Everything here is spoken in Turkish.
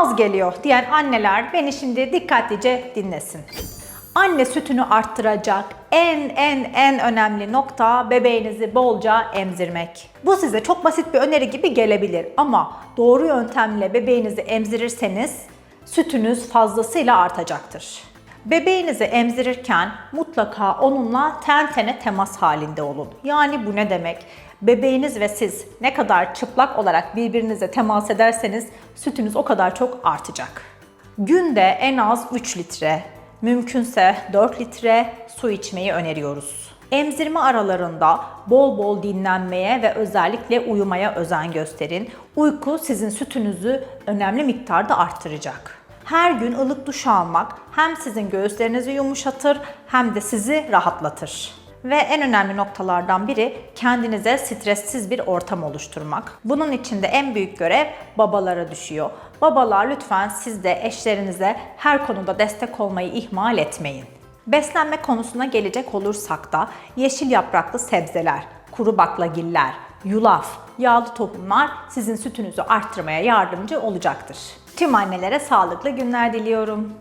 az geliyor diyen anneler beni şimdi dikkatlice dinlesin. Anne sütünü arttıracak en en en önemli nokta bebeğinizi bolca emzirmek. Bu size çok basit bir öneri gibi gelebilir ama doğru yöntemle bebeğinizi emzirirseniz sütünüz fazlasıyla artacaktır. Bebeğinizi emzirirken mutlaka onunla ten tene temas halinde olun. Yani bu ne demek? Bebeğiniz ve siz ne kadar çıplak olarak birbirinize temas ederseniz sütünüz o kadar çok artacak. Günde en az 3 litre, mümkünse 4 litre su içmeyi öneriyoruz. Emzirme aralarında bol bol dinlenmeye ve özellikle uyumaya özen gösterin. Uyku sizin sütünüzü önemli miktarda arttıracak. Her gün ılık duş almak hem sizin göğüslerinizi yumuşatır hem de sizi rahatlatır. Ve en önemli noktalardan biri kendinize stressiz bir ortam oluşturmak. Bunun için de en büyük görev babalara düşüyor. Babalar lütfen siz de eşlerinize her konuda destek olmayı ihmal etmeyin. Beslenme konusuna gelecek olursak da yeşil yapraklı sebzeler, kuru baklagiller, yulaf, yağlı tohumlar sizin sütünüzü arttırmaya yardımcı olacaktır. Tüm annelere sağlıklı günler diliyorum.